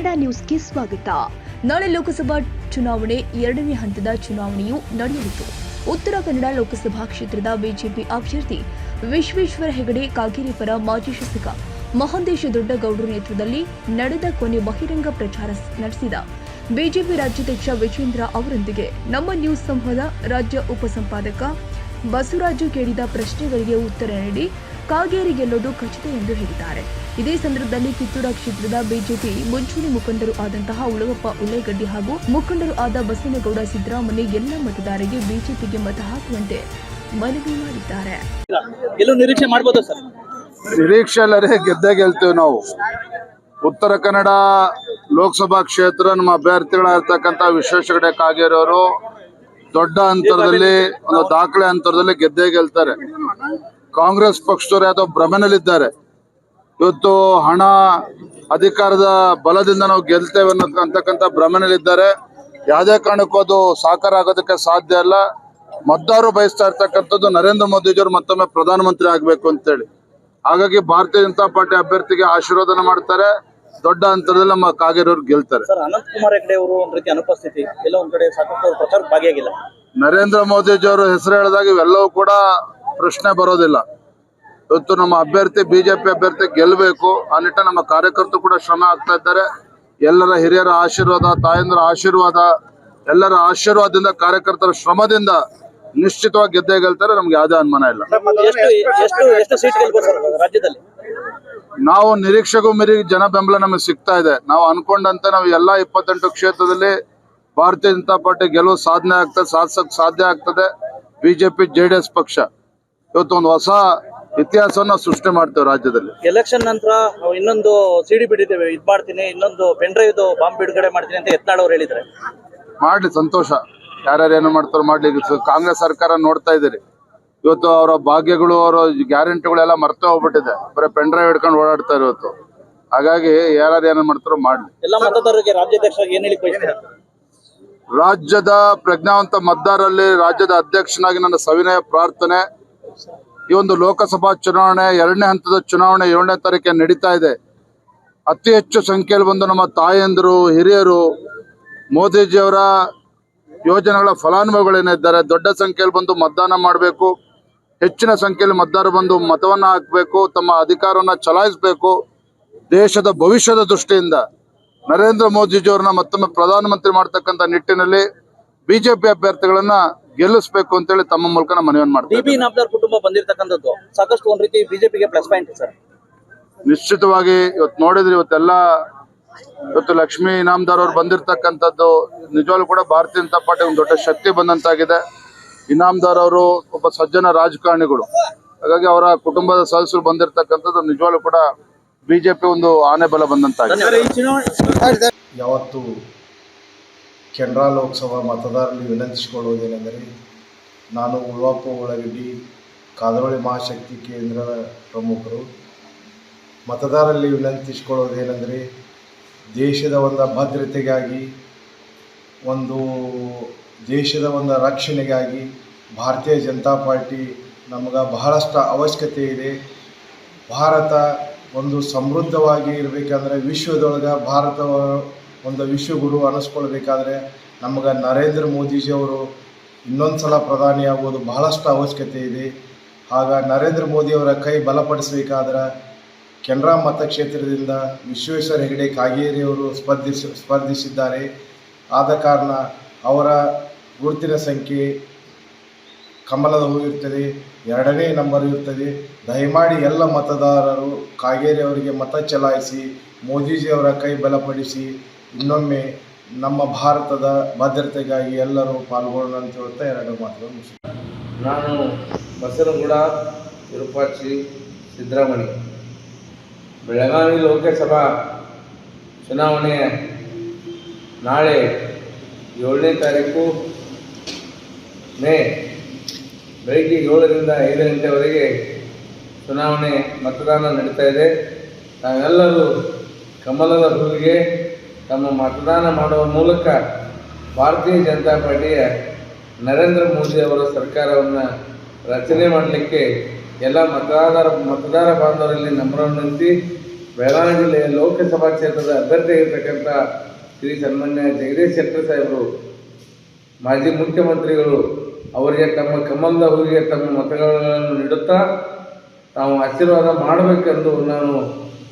ಕನ್ನಡ ನ್ಯೂಸ್ಗೆ ಸ್ವಾಗತ. ನಾಳೆ ಲೋಕಸಭಾ ಚುನಾವಣೆ, ಎರಡನೇ ಹಂತದ ಚುನಾವಣೆಯು ನಡೆಯಲಿದ್ದು, ಉತ್ತರ ಕನ್ನಡ ಲೋಕಸಭಾ ಕ್ಷೇತ್ರದ ಬಿಜೆಪಿ ಅಭ್ಯರ್ಥಿ ವಿಶ್ವೇಶ್ವರ ಹೆಗಡೆ ಕಾಗೇರಿ ಪರ ಮಾಜಿ ಶಾಸಕ ಮಹಾಂತೇಶ ದೊಡ್ಡಗೌಡರ ನೇತೃತ್ವದಲ್ಲಿ ನಡೆದ ಕೊನೆ ಬಹಿರಂಗ ಪ್ರಚಾರ ನಡೆಸಿದ ಬಿಜೆಪಿ ರಾಜ್ಯಾಧ್ಯಕ್ಷ ವಿಜೇಂದ್ರ ಅವರೊಂದಿಗೆ ನಮ್ಮ ನ್ಯೂಸ್ ಸಂವಾದ ರಾಜ್ಯ ಉಪಸಂಪಾದಕ ಬಸವರಾಜು ಕೇಳಿದ ಪ್ರಶ್ನೆಗಳಿಗೆ ಉತ್ತರ ನೀಡಿ ಕಾಗೇರಿ ಗೆಲ್ಲೋದು ಖಚಿತ ಎಂದು ಹೇಳಿದ್ದಾರೆ. ಇದೇ ಸಂದರ್ಭದಲ್ಲಿ ಕಿತ್ತೂರ ಕ್ಷೇತ್ರದ ಬಿಜೆಪಿ ಮುಂಚೂಣಿ ಮುಖಂಡರು ಆದಂತಹ ಉಳಗಪ್ಪ ಉಳ್ಳೇಗಡ್ಡಿ ಹಾಗೂ ಮುಖಂಡರು ಆದ ಬಸವನಗೌಡ ಸಿದ್ದರಾಮಯ್ಯ ಎಲ್ಲ ಮತದಾರರಿಗೆ ಬಿಜೆಪಿಗೆ ಮತ ಹಾಕುವಂತೆ ಮನವಿ ಮಾಡಿದ್ದಾರೆ. ಎಲ್ಲೂ ನಿರೀಕ್ಷೆ ಸರ್? ಗೆದ್ದೇ ಗೆಲ್ತೀವಿ ನಾವು. ಉತ್ತರ ಕನ್ನಡ ಲೋಕಸಭಾ ಕ್ಷೇತ್ರ ನಮ್ಮ ಅಭ್ಯರ್ಥಿಗಳಾಗಿರ್ತಕ್ಕಂಥ ವಿಶ್ವೇಶ್ವರ ಕಾಗೇರವರು ದೊಡ್ಡ ಅಂತರದಲ್ಲಿ ಒಂದು ದಾಖಲೆ ಅಂತರದಲ್ಲಿ ಗೆದ್ದೇ ಗೆಲ್ತಾರೆ. ಕಾಂಗ್ರೆಸ್ ಪಕ್ಷದವರು ಯಾವುದೋ ಭ್ರಮೆನಲ್ಲಿದ್ದಾರೆ. ಇವತ್ತು ಹಣ ಅಧಿಕಾರದ ಬಲದಿಂದ ನಾವು ಗೆಲ್ತೇವೆ ಅನ್ನೋ ಅಂತಕ್ಕಂಥ ಭ್ರಮೆನಲ್ಲಿದ್ದಾರೆ ಯಾವುದೇ ಕಾರಣಕ್ಕೂ ಅದು ಸಾಕಾರ ಆಗೋದಕ್ಕೆ ಸಾಧ್ಯ ಇಲ್ಲ. ಮತದಾರರು ಬಯಸ್ತಾ ಇರ್ತಕ್ಕಂಥದ್ದು ನರೇಂದ್ರ ಮೋದಿಜಿಯವರು ಮತ್ತೊಮ್ಮೆ ಪ್ರಧಾನಮಂತ್ರಿ ಆಗಬೇಕು ಅಂತೇಳಿ. ಹಾಗಾಗಿ ಭಾರತೀಯ ಜನತಾ ಪಾರ್ಟಿ ಅಭ್ಯರ್ಥಿಗೆ ಆಶೀರ್ವಾದನ ಮಾಡ್ತಾರೆ. ದೊಡ್ಡ ಅಂತರದಲ್ಲಿ ನಮ್ಮ ಕಾಗೇರವ್ರು ಗೆಲ್ತಾರೆ. ಸರ್ ಅನಂತ್ ಕುಮಾರ್ ಹೆಗಡೆ ಅವರು ಒಂದ್ ರೀತಿ ಅನುಪಸ್ಥಿತಿ ಎಲ್ಲ ಒಂದ್ ಕಡೆ ಸಾಕಷ್ಟು ಪ್ರಚಾರ ಭಾಗಿಯಾಗಿಲ್ಲ. ನರೇಂದ್ರ ಮೋದಿಜಿಯವರು ಹೆಸರು ಹೇಳಿದಾಗ ಇವೆಲ್ಲವೂ ಕೂಡ ಪ್ರಶ್ನೆ ಬರೋದಿಲ್ಲ. ಇವತ್ತು ನಮ್ಮ ಅಭ್ಯರ್ಥಿ ಬಿಜೆಪಿ ಅಭ್ಯರ್ಥಿ ಗೆಲ್ಲಬೇಕು ಆ ನಮ್ಮ ಕಾರ್ಯಕರ್ತರು ಕೂಡ ಶ್ರಮ ಆಗ್ತಾ ಇದ್ದಾರೆ. ಎಲ್ಲರ ಹಿರಿಯರ ಆಶೀರ್ವಾದ ತಾಯಂದ್ರ ಆಶೀರ್ವಾದ ಎಲ್ಲರ ಆಶೀರ್ವಾದದಿಂದ ಕಾರ್ಯಕರ್ತರ ಶ್ರಮದಿಂದ ನಿಶ್ಚಿತವಾಗಿ ಗೆದ್ದೇ ಗೆಲ್ತಾರೆ. ನಮ್ಗೆ ಯಾವುದೇ ಅನುಮಾನ ಇಲ್ಲ. ನಾವು ನಿರೀಕ್ಷೆಗೂ ಮೀರಿ ಜನ ಬೆಂಬಲ ನಮಗೆ ಸಿಗ್ತಾ ಇದೆ. ನಾವು ಅನ್ಕೊಂಡಂತೆ ನಾವು ಎಲ್ಲಾ ಇಪ್ಪತ್ತೆಂಟು ಕ್ಷೇತ್ರದಲ್ಲಿ ಭಾರತೀಯ ಜನತಾ ಪಾರ್ಟಿ ಗೆಲುವು ಸಾಧನೆ ಆಗ್ತದೆ ಸಾಧಿಸಕ್ ಸಾಧ್ಯ ಆಗ್ತದೆ. ಬಿಜೆಪಿ ಜೆಡಿಎಸ್ ಪಕ್ಷ. ಇವತ್ತು ಒಂದು ಹೊಸ ಇತಿಹಾಸವನ್ನ ಸೃಷ್ಟಿ ಮಾಡ್ತೇವೆ ರಾಜ್ಯದಲ್ಲಿ. ಎಲೆಕ್ಷನ್ ನಂತರ ಇನ್ನೊಂದು ಸಿಡಿ ಬಿಟ್ಟಿದ್ದೇವೆ ಇದ್ ಮಾಡ್ತೀನಿ. ಇನ್ನೊಂದು ಪೆನ್ಡ್ರೈವ್ ಬಾಂಬ್ ಬಿಡುಗಡೆ ಮಾಡ್ತೀನಿ ಅಂತ ಯತ್ನಾಳ್ ಅವ್ರು ಹೇಳಿದ್ರೆ ಮಾಡ್ಲಿ ಸಂತೋಷ. ಯಾರ್ಯಾರು ಏನು ಮಾಡ್ತಾರೋ ಮಾಡ್ಲಿ. ಕಾಂಗ್ರೆಸ್ ಸರ್ಕಾರ ನೋಡ್ತಾ ಇದ್ದೀರಿ. ಇವತ್ತು ಅವರ ಭಾಗ್ಯಗಳು ಅವರ ಗ್ಯಾರಂಟಿಗಳೆಲ್ಲ ಮರ್ತ ಹೋಗ್ಬಿಟ್ಟಿದೆ. ಬರೀ ಪೆನ್ ಡ್ರೈವ್ ಹಿಡ್ಕೊಂಡು ಓಡಾಡ್ತಾ ಇವತ್ತು ಹಾಗಾಗಿ ಯಾರ್ಯಾರು ಏನ್ ಮಾಡ್ತಾರೋ ಮಾಡ್ಲಿ. ಎಲ್ಲ ಮತದಾರರಿಗೆ ರಾಜ್ಯಾಧ್ಯಕ್ಷ ಏನ್ ಹೇಳಿ ರಾಜ್ಯದ ಪ್ರಜ್ಞಾವಂತ ಮತದಾರರಲ್ಲಿ ರಾಜ್ಯದ ಅಧ್ಯಕ್ಷನಾಗಿ ನನ್ನ ಸವಿನಯ ಪ್ರಾರ್ಥನೆ. ಈ ಒಂದು ಲೋಕಸಭಾ ಚುನಾವಣೆ, ಎರಡನೇ ಹಂತದ ಚುನಾವಣೆ ಏಳನೇ ತಾರೀಕೆ ನಡೀತಾ ಇದೆ. ಅತಿ ಹೆಚ್ಚು ಸಂಖ್ಯೆಯಲ್ಲಿ ಬಂದು ನಮ್ಮ ತಾಯಂದಿರು, ಹಿರಿಯರು, ಮೋದಿಜಿಯವರ ಯೋಜನೆಗಳ ಫಲಾನುಭವಿಗಳೇನಿದ್ದಾರೆ, ದೊಡ್ಡ ಸಂಖ್ಯೆಯಲ್ಲಿ ಬಂದು ಮತದಾನ ಮಾಡಬೇಕು. ಹೆಚ್ಚಿನ ಸಂಖ್ಯೆಯಲ್ಲಿ ಮತದಾರರು ಬಂದು ಮತವನ್ನು ಹಾಕಬೇಕು, ತಮ್ಮ ಅಧಿಕಾರವನ್ನು ಚಲಾಯಿಸಬೇಕು. ದೇಶದ ಭವಿಷ್ಯದ ದೃಷ್ಟಿಯಿಂದ ನರೇಂದ್ರ ಮೋದಿಜಿಯವ್ರನ್ನ ಮತ್ತೊಮ್ಮೆ ಪ್ರಧಾನಮಂತ್ರಿ ಮಾಡ್ತಕ್ಕಂಥ ನಿಟ್ಟಿನಲ್ಲಿ ಬಿಜೆಪಿ ಅಭ್ಯರ್ಥಿಗಳನ್ನ ಗೆಲ್ಲಿಸಬೇಕು ಅಂತೇಳಿ ತಮ್ಮ ಮೂಲಕ ನಾನು ಮನವಿಯನ್ನು ಮಾಡ್ತೀವಿ ಕುಟುಂಬ ಬಂದಿರತಕ್ಕಂಥದ್ದು ಸಾಕಷ್ಟು ಒಂದ್ ರೀತಿ ಬಿಜೆಪಿಗೆ ಪ್ಲಸ್ ಪಾಯಿಂಟ್ ಸರ್. ನಿಶ್ಚಿತವಾಗಿ ಇವತ್ತು ನೋಡಿದ್ರೆ ಇವತ್ತೆಲ್ಲ ಇವತ್ತು ಲಕ್ಷ್ಮೀ ಇನಾಮ್ದಾರ್ ಅವ್ರು ಬಂದಿರತಕ್ಕಂಥದ್ದು ನಿಜವಾಗ್ಲೂ ಕೂಡ ಭಾರತೀಯ ಜನತಾ ಪಾರ್ಟಿ ಒಂದು ದೊಡ್ಡ ಶಕ್ತಿ ಬಂದಂತಾಗಿದೆ. ಇನಾಮ್ದಾರ್ ಅವರು ಒಬ್ಬ ಸಜ್ಜನ ರಾಜಕಾರಣಿಗಳು. ಹಾಗಾಗಿ ಅವರ ಕುಟುಂಬದ ಸದಸ್ಯರು ಬಂದಿರತಕ್ಕಂಥದ್ದು ನಿಜವಾಗ್ಲೂ ಕೂಡ ಬಿಜೆಪಿ ಒಂದು ಆನೆ ಬಲ ಬಂದಂತಾಗಿದೆ. ಯಾವತ್ತು ಕೆನರಾ ಲೋಕಸಭಾ ಮತದಾರರಲ್ಲಿ ವಿನಂತಿಸಿಕೊಳ್ಳುವುದೇನೆಂದರೆ, ನಾನು ಉಳ್ವಾಪ ಉಳ್ಳಗಡ್ಡಿ ಕಾದರೋಳಿ ಮಹಾಶಕ್ತಿ ಕೇಂದ್ರದ ಪ್ರಮುಖರು. ಮತದಾರರಲ್ಲಿ ವಿನಂತಿಸಿಕೊಳ್ಳುವುದೇನೆಂದರೆ, ದೇಶದ ಒಂದು ಭದ್ರತೆಗಾಗಿ, ಒಂದು ದೇಶದ ಒಂದು ರಕ್ಷಣೆಗಾಗಿ ಭಾರತೀಯ ಜನತಾ ಪಾರ್ಟಿ ನಮಗೆ ಬಹಳಷ್ಟು ಅವಶ್ಯಕತೆ ಇದೆ. ಭಾರತ ಒಂದು ಸಮೃದ್ಧವಾಗಿ ಇರಬೇಕಂದ್ರೆ ವಿಶ್ವದೊಳಗೆ ಭಾರತ ಒಂದು ವಿಶ್ವಗುರು ಅನ್ನಿಸ್ಕೊಳ್ಬೇಕಾದ್ರೆ ನಮಗೆ ನರೇಂದ್ರ ಮೋದಿಜಿಯವರು ಇನ್ನೊಂದು ಸಲ ಪ್ರಧಾನಿ ಬಹಳಷ್ಟು ಅವಶ್ಯಕತೆ ಇದೆ. ಆಗ ನರೇಂದ್ರ ಮೋದಿಯವರ ಕೈ ಬಲಪಡಿಸಬೇಕಾದ್ರೆ ಕೆನರಾ ಮತಕ್ಷೇತ್ರದಿಂದ ವಿಶ್ವೇಶ್ವರ ಹೆಗಡೆ ಕಾಗೇರಿಯವರು ಸ್ಪರ್ಧಿಸಿ, ಸ್ಪರ್ಧಿಸಿದ್ದಾರೆ. ಆದ ಕಾರಣ ಅವರ ಗುರುತಿನ ಸಂಖ್ಯೆ ಕಮಲದ ಹೂ ಇರ್ತದೆ, ಎರಡನೇ ನಂಬರ್ ಇರ್ತದೆ. ದಯಮಾಡಿ ಎಲ್ಲ ಮತದಾರರು ಕಾಗೇರಿ ಅವರಿಗೆ ಮತ ಚಲಾಯಿಸಿ ಮೋದಿಜಿಯವರ ಕೈ ಬಲಪಡಿಸಿ ಇನ್ನೊಮ್ಮೆ ನಮ್ಮ ಭಾರತದ ಭದ್ರತೆಗಾಗಿ ಎಲ್ಲರೂ ಪಾಲ್ಗೊಳ್ಳೋಣ ಅಂತ ಹೇಳ್ತಾ ಎರಡು ಮಾತುಗಳು. ನಾನು ಬಸವನಗುಡ ವಿರೂಪಾಕ್ಷಿ ಸಿದ್ದರಾಮಣಿ ಬೆಳಗಾವಿ ಲೋಕಸಭಾ ಚುನಾವಣೆ ನಾಳೆ ಏಳನೇ ತಾರೀಕು ಮೇ ಬೆಳಗ್ಗೆ ಏಳರಿಂದ ಐದು ಗಂಟೆವರೆಗೆ ಚುನಾವಣೆ ಮತದಾನ ನಡೀತಾ ಇದೆ ನಾವೆಲ್ಲರೂ ಕಮಲದ ಹೂವಿಗೆ ತಮ್ಮ ಮತದಾನ ಮಾಡುವ ಮೂಲಕ ಭಾರತೀಯ ಜನತಾ ಪಾರ್ಟಿಯ ನರೇಂದ್ರ ಮೋದಿ ಅವರ ಸರ್ಕಾರವನ್ನು ರಚನೆ ಮಾಡಲಿಕ್ಕೆ ಎಲ್ಲ ಮತದಾರ ಮತದಾರ ಬಾಂಧವರಲ್ಲಿ ನಮ್ರ ವಿನಂತಿ ಬೆಳಗಾವಿ ಜಿಲ್ಲೆಯ ಲೋಕಸಭಾ ಕ್ಷೇತ್ರದ ಅಭ್ಯರ್ಥಿಯಾಗಿರ್ತಕ್ಕಂಥ ಶ್ರೀ ಸನ್ಮಾನ್ಯ ಜಗದೀಶ್ ಶೆಟ್ಟರ್ ಸಾಹೇಬರು, ಮಾಜಿ ಮುಖ್ಯಮಂತ್ರಿಗಳು ಅವರಿಗೆ ತಮ್ಮ ಕಮಲದ ಹೂವಿಗೆ ತಮ್ಮ ಮತಗಳನ್ನು ನೀಡುತ್ತಾ ತಾವು ಆಶೀರ್ವಾದ ಮಾಡಬೇಕೆಂದು ನಾನು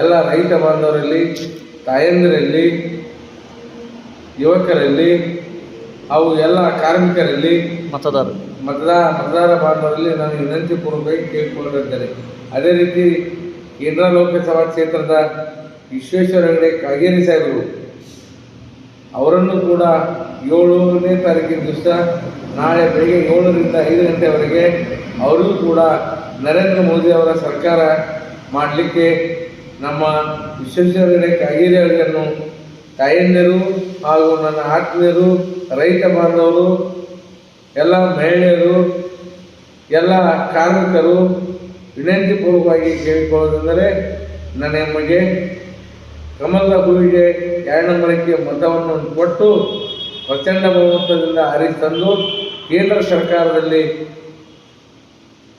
ಎಲ್ಲ ರೈತ ಬಾಂಧವರಲ್ಲಿ, ತಾಯಂದಿರಲ್ಲಿ ಯುವಕರಲ್ಲಿ ಅವು ಎಲ್ಲ ಕಾರ್ಮಿಕರಲ್ಲಿ ಮತದಾರರು ಮತದಾರ ಮತದಾರ ಬಾಂಧವರಲ್ಲಿ ನಾನು ವಿನಂತಿ ಪೂರ್ವಕವಾಗಿ ಕೇಳಿಕೊಂಡಿದ್ದೇನೆ ಅದೇ ರೀತಿ ಕೇಂದ್ರ ಲೋಕಸಭಾ ಕ್ಷೇತ್ರದ ವಿಶ್ವೇಶ್ವರ ಹೆಗಡೆ ಕಾಗೇರಿ ಸಾಹೇಬರು ಅವರನ್ನು ಕೂಡ ಏಳನೇ ತಾರೀಕಿನ ದಿವಸ ನಾಳೆ ಬೆಳಿಗ್ಗೆ ಏಳರಿಂದ ಐದು ಗಂಟೆವರೆಗೆ ಅವರಿಗೂ ಕೂಡ ನರೇಂದ್ರ ಮೋದಿ ಅವರ ಸರ್ಕಾರ ಮಾಡಲಿಕ್ಕೆ ನಮ್ಮ ವಿಶ್ವೇಶ್ವರ ಹೆಗಡೆ ಕಾಗೇರಿ ಅವರನ್ನು ತಾಯಂದಿರು ಹಾಗೂ ನನ್ನ ಆತ್ಮೀಯರು, ರೈತ ಬಾಂಧವರು, ಎಲ್ಲ ಮಹಿಳೆಯರು, ಎಲ್ಲ ಕಾರ್ಮಿಕರು, ವಿನಂತಿ ಪೂರ್ವಕವಾಗಿ ಕೇಳಿಕೊಳ್ಳೋದೆಂದರೆ ನನ್ನ ನಿಮಗೆ ಕಮಲದ ಹೂವಿಗೆ ಎರಡು ನಂಬರಕ್ಕೆ ಮತವನ್ನು ಕೊಟ್ಟು ಪ್ರಚಂಡ ಬಹುಮತದಿಂದ ಆರಿಸಿ ತಂದು ಕೇಂದ್ರ ಸರ್ಕಾರದಲ್ಲಿ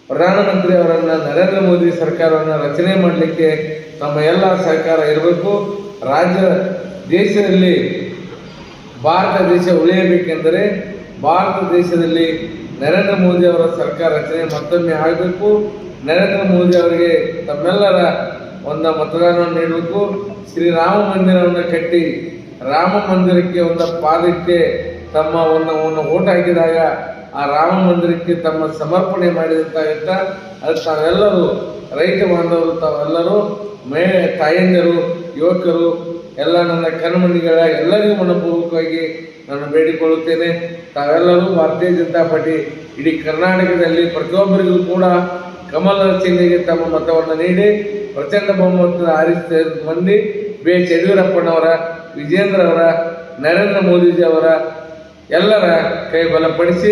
ಪ್ರಧಾನಮಂತ್ರಿ ಅವರನ್ನು ನರೇಂದ್ರ ಮೋದಿ ಸರ್ಕಾರವನ್ನು ರಚನೆ ಮಾಡಲಿಕ್ಕೆ ತಮ್ಮ ಎಲ್ಲ ಸರ್ಕಾರ ಇರಬೇಕು. ರಾಜ್ಯ ದೇಶದಲ್ಲಿ ಭಾರತ ದೇಶ ಉಳಿಯಬೇಕೆಂದರೆ ಭಾರತ ದೇಶದಲ್ಲಿ ನರೇಂದ್ರ ಮೋದಿ ಅವರ ಸರ್ಕಾರ ರಚನೆ ಮತ್ತೊಮ್ಮೆ ಆಗಬೇಕು. ನರೇಂದ್ರ ಮೋದಿ ಅವರಿಗೆ ತಮ್ಮೆಲ್ಲರ ಒಂದು ಮತದಾನವನ್ನು ನೀಡಬೇಕು. ಶ್ರೀರಾಮ ಮಂದಿರವನ್ನು ಕಟ್ಟಿ ರಾಮ ಮಂದಿರಕ್ಕೆ ಒಂದು ಪಾದಕ್ಕೆ ತಮ್ಮ ಒಂದು ಒಂದು ಓಟ್ ಹಾಕಿದಾಗ ಆ ರಾಮ ಮಂದಿರಕ್ಕೆ ತಮ್ಮ ಸಮರ್ಪಣೆ ಮಾಡಿದಂತಾಗುತ್ತ. ಅದು ತಾವೆಲ್ಲರೂ ರೈತ ಬಾಂಧವರು ತಾವೆಲ್ಲರೂ ಮೇ ತಾಯಂದಿರು ಯುವಕರು ಎಲ್ಲ ನನ್ನ ಕಣ್ಮಣಿಗಳ ಎಲ್ಲರಿಗೂ ಮನಪೂರ್ವಕವಾಗಿ ನಾನು ಬೇಡಿಕೊಳ್ಳುತ್ತೇನೆ. ತಾವೆಲ್ಲರೂ ಭಾರತೀಯ ಜನತಾ ಪಾರ್ಟಿ ಇಡೀ ಕರ್ನಾಟಕದಲ್ಲಿ ಪ್ರತಿಯೊಬ್ಬರಿಗೂ ಕೂಡ ಕಮಲದ ಚಿಹ್ನೆಗೆ ತಮ್ಮ ಮತವನ್ನು ನೀಡಿ, ಪ್ರಚಂಡ ಬಹುಮತದ ಆರಿಸಿದ ಮಂದಿ ಬಿ. ಎಚ್. ಯಡಿಯೂರಪ್ಪನವರ, ವಿಜೇಂದ್ರ ಅವರ, ನರೇಂದ್ರ ಮೋದಿಜಿ ಅವರ ಎಲ್ಲರ ಕೈ ಬಲಪಡಿಸಿ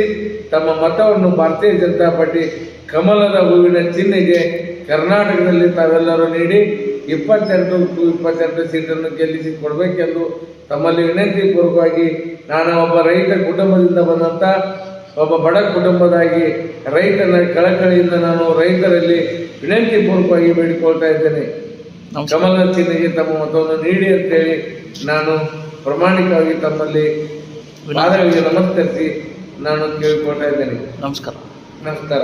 ತಮ್ಮ ಮತವನ್ನು ಭಾರತೀಯ ಜನತಾ ಪಾರ್ಟಿ ಕಮಲದ ಹೂವಿನ ಚಿಹ್ನೆಗೆ ಕರ್ನಾಟಕದಲ್ಲಿ ತಾವೆಲ್ಲರೂ ನೀಡಿ ಇಪ್ಪತ್ತೆಂಟು ಟು ಇಪ್ಪತ್ತೆಂಟು ಸೀಟನ್ನು ಗೆಲ್ಲಿಸಿ ಕೊಡಬೇಕೆಂದು ತಮ್ಮಲ್ಲಿ ವಿನಂತಿ ಪೂರ್ವಕವಾಗಿ ನಾನು ಒಬ್ಬ ರೈತ ಕುಟುಂಬದಿಂದ ಬಂದಂಥ ಒಬ್ಬ ಬಡ ಕುಟುಂಬದಾಗಿ ರೈತನ ಕಳಕಳಿಯಿಂದ ನಾನು ರೈತರಲ್ಲಿ ವಿನಂತಿ ಪೂರ್ವಕವಾಗಿ ಬೇಡಿಕೊಳ್ತಾ ಇದ್ದೇನೆ. ಕಮಲ ಚಿಹ್ನೆಗೆ ತಮ್ಮ ಮತವನ್ನು ನೀಡಿ ಅಂತೇಳಿ ನಾನು ಪ್ರಾಮಾಣಿಕವಾಗಿ ತಮ್ಮಲ್ಲಿ ಪಾದಗಳಿಗೆ ನಮಸ್ಕರಿಸಿ ನಾನು ಕೇಳಿಕೊಳ್ತಾ ಇದ್ದೇನೆ. ನಮಸ್ಕಾರ. ನಮಸ್ಕಾರ.